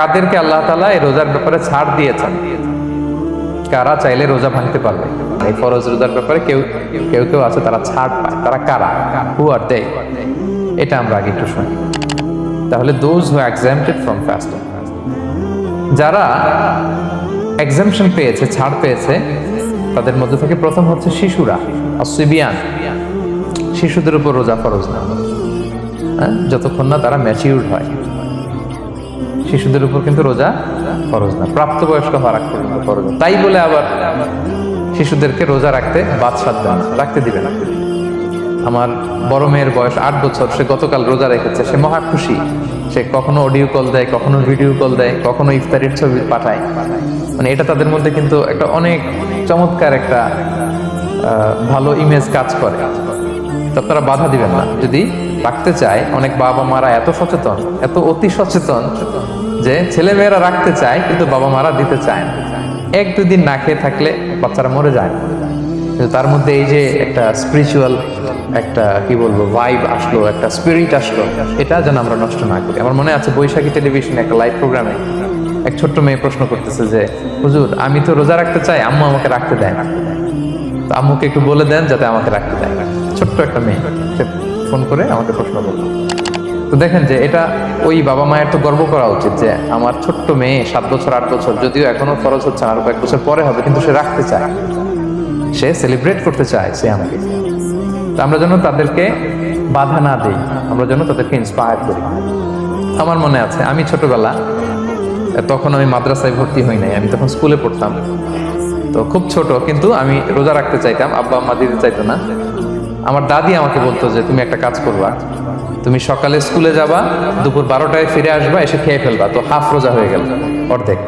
কাদেরকে আল্লাহ তালা এই রোজার ব্যাপারে ছাড় দিয়েছেন। কারা চাইলে রোজা ভাঙতে পারবে? এই ফরজ রোজার ব্যাপারে কেউ কেউ কেউ আছে, তারা ছাড় পায়। তারা কারা? হু আর দে এটা আমরা আগে একটু শুনি। তাহলে those who exempted from fasting যারা এক্সামশন পেয়েছে, ছাড় পেয়েছে, তাদের মধ্যে থেকে প্রথম হচ্ছে শিশুরা অসিবিয়ান শিশুদের উপর রোজা ফরজ না। হ্যাঁ? যতক্ষণ না তারা ম্যাচিউরড হয়। শিশুদের উপর কিন্তু রোজা ফরজ না। প্রাপ্তবয়স্ক হওয়ার পর্যন্ত ফরজ তাই বলে আবার শিশুদেরকে রোজা রাখতে বাদশাদ দেন না, রাখতে দিবে না। আমার বড় মেয়ের বয়স আট বছর সে গতকাল রোজা রেখেছে সে মহা খুশি। সে কখনো অডিও কল দেয় কখনো ভিডিও কল দেয় কখনো ইফতারির ছবি পাঠায়। মানে এটা তাদের মধ্যে কিন্তু একটা অনেক চমৎকার একটা ভালো ইমেজ কাজ করে। তো আপনারা বাধা দিবেন না। যদি রাখতে চায় অনেক বাবা মারা এত সচেতন এত অতি সচেতন যে ছেলে মেয়েরা রাখতে চায়, কিন্তু বাবা মারা দিতে চায় না। এক দুদিন না খেয়ে থাকলে বাচ্চারা মরে যায়। কিন্তু তার মধ্যে এই যে একটা স্পিরিচুয়াল একটা, কি বলব ভাইব আসলো, একটা স্পিরিট আসলো, এটা যেন আমরা নষ্ট না করি। আমার মনে আছে বৈশাখী টেলিভিশনে একটা লাইভ প্রোগ্রামে এক ছোট্ট মেয়ে প্রশ্ন করতেছে যে, হুজুর, আমি তো রোজা রাখতে চাই, আম্মু আমাকে রাখতে দেয় না। তো আম্মুকে একটু বলে দেন যাতে আমাকে রাখতে দেয়। না ছোট্ট একটা মেয়ে, সে ফোন করে আমাকে প্রশ্ন করল। তো দেখেন যে এটা ওই বাবা মায়ের তো গর্ব করা উচিত যে আমার ছোট্ট মেয়ে সাত বছর, আট বছর, যদিও এখনও খরচ হচ্ছে আরও কয়েক বছর পরে হবে, কিন্তু সে রাখতে চায়। সে সেলিব্রেট করতে চায়, সে আমাকে। তো আমরা যেন তাদেরকে বাধা না দিই, আমরা যেন তাদেরকে ইন্সপায়ার করি। আমার মনে আছে, আমি ছোটবেলা, তখন আমি মাদ্রাসায় ভর্তি হই নাই, আমি তখন স্কুলে পড়তাম। তো খুব ছোট, কিন্তু আমি রোজা রাখতে চাইতাম, আব্বা আম্মা দিতে চাইতো না। আমার দাদি আমাকে বলতো যে, তুমি একটা কাজ করবা। তুমি সকালে স্কুলে যাবা, দুপুর বারোটায় ফিরে আসবা, এসে খেয়ে ফেলবা। তো হাফ রোজা হয়ে গেল, অর্ধেক।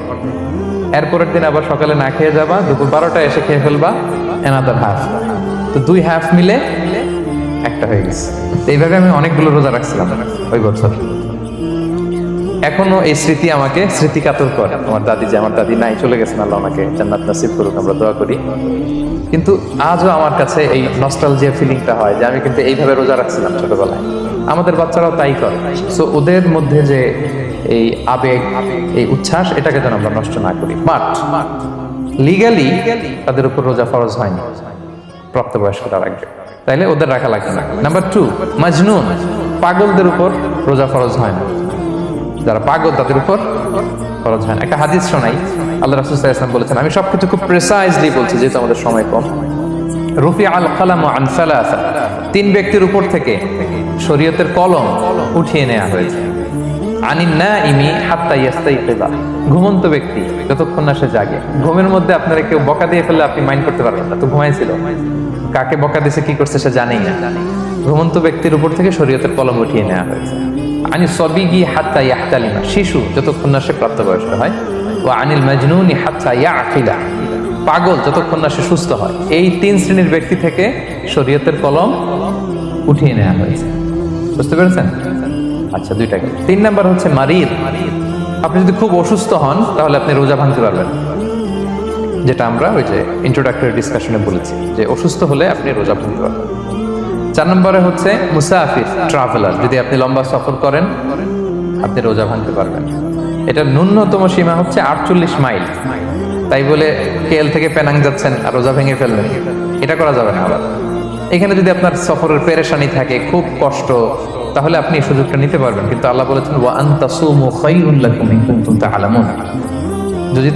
এরপরের দিন আবার সকালে না খেয়ে যাবা, দুপুর বারোটায় এসে খেয়ে ফেলবা এনাদার হাফ তো দুই হাফ মিলে একটা হয়ে গেছে। এইভাবে আমি অনেকগুলো রোজা রাখছিলাম ওই বছর। এখনও এই স্মৃতি আমাকে স্মৃতি কাতর করে। আমার দাদি যে আমার দাদি নাই, চলে গেছেন আল্লাহ আমাকে জান্নাত নাসিব করুক, আমরা দোয়া করি। কিন্তু আজও আমার কাছে এই নস্টালজিয়া ফিলিংটা হয় যে আমি কিন্তু এইভাবে রোজা রাখছিলাম ছোটবেলায়। আমাদের বাচ্চারাও তাই করে। সো ওদের মধ্যে যে এই আবেগ, এই উচ্ছ্বাস, এটাকে যেন আমরা নষ্ট না করি। বাট লিগালি তাদের উপর রোজা ফরজ হয়নি। প্রাপ্তবয়স্করা রাখবে তাইলে ওদের রাখা লাগবে না। নাম্বার টু মাজনুন পাগলদের উপর রোজা ফরজ হয় না। যারা পাগল, তাদের উপর ফরজ হয় না। একটা হাদিস শোনাই। আল্লাহ রাসুল ইসলাম বলেছেন, আমি সবকিছু খুব প্রেসাইজলি বলছি, যেহেতু আমাদের সময় কম। রফি আল কালাম আন সালাসা। তিন ব্যক্তির উপর থেকে শরীয়তের কলম উঠিয়ে নেওয়া হয়েছে। আনিন না ইমি হাত্তা ইয়াস্তাইকিবা ঘুমন্ত ব্যক্তি, যতক্ষণ না সে জাগে। ঘুমের মধ্যে আপনারা কেউ বকা দিয়ে ফেললে আপনি মাইন্ড করতে পারবেন না, তো ঘুমাইছিল। কাকে বকা দিছে, কি করছে সে জানেই না। ঘুমন্ত ব্যক্তির উপর থেকে শরীয়তের কলম উঠিয়ে নেওয়া হয়েছে। আনি সবই গিয়ে হাত্তা ইয়াহতালিমা, শিশু, যতক্ষণ না সে প্রাপ্তবয়স্ক হয়। ও আনিল মাজনুনি হাত্তা ইয়া আকিলা পাগল যতক্ষণ না সে সুস্থ হয়। এই তিন শ্রেণির ব্যক্তি থেকে শরীয়তের কলম উঠিয়ে নেওয়া হয়েছে। বুঝতে পেরেছেন? আচ্ছা দুইটা তিন নাম্বার হচ্ছে মারিদ। আপনি যদি খুব অসুস্থ হন, তাহলে আপনি রোজা ভাঙতে পারবেন। যেটা আমরা ওই যে ইন্ট্রোডাক্টরি ডিসকাশনে বলেছি, যে অসুস্থ হলে আপনি রোজা ভাঙতে পারবেন। চার নম্বরে হচ্ছে মুসাফির ট্রাভেলার যদি আপনি লম্বা সফর করেন, আপনি রোজা ভাঙতে পারবেন। এটা ন্যূনতম সীমা হচ্ছে আটচল্লিশ মাইল। তাই বলে কেল থেকে প্যানাং যাচ্ছেন আর রোজা ভেঙে ফেললেন। এটা করা যাবে না আবার। এখানে যদি আপনার সফরের পেরেশানি থাকে, খুব কষ্ট, তাহলে আপনি এই সুযোগটা নিতে পারবেন। কিন্তু আল্লাহ বলেছেন, ওয়া আনতাসুমু খাইরুল লাকুম ইন কুনতুম তা'লামুন যদি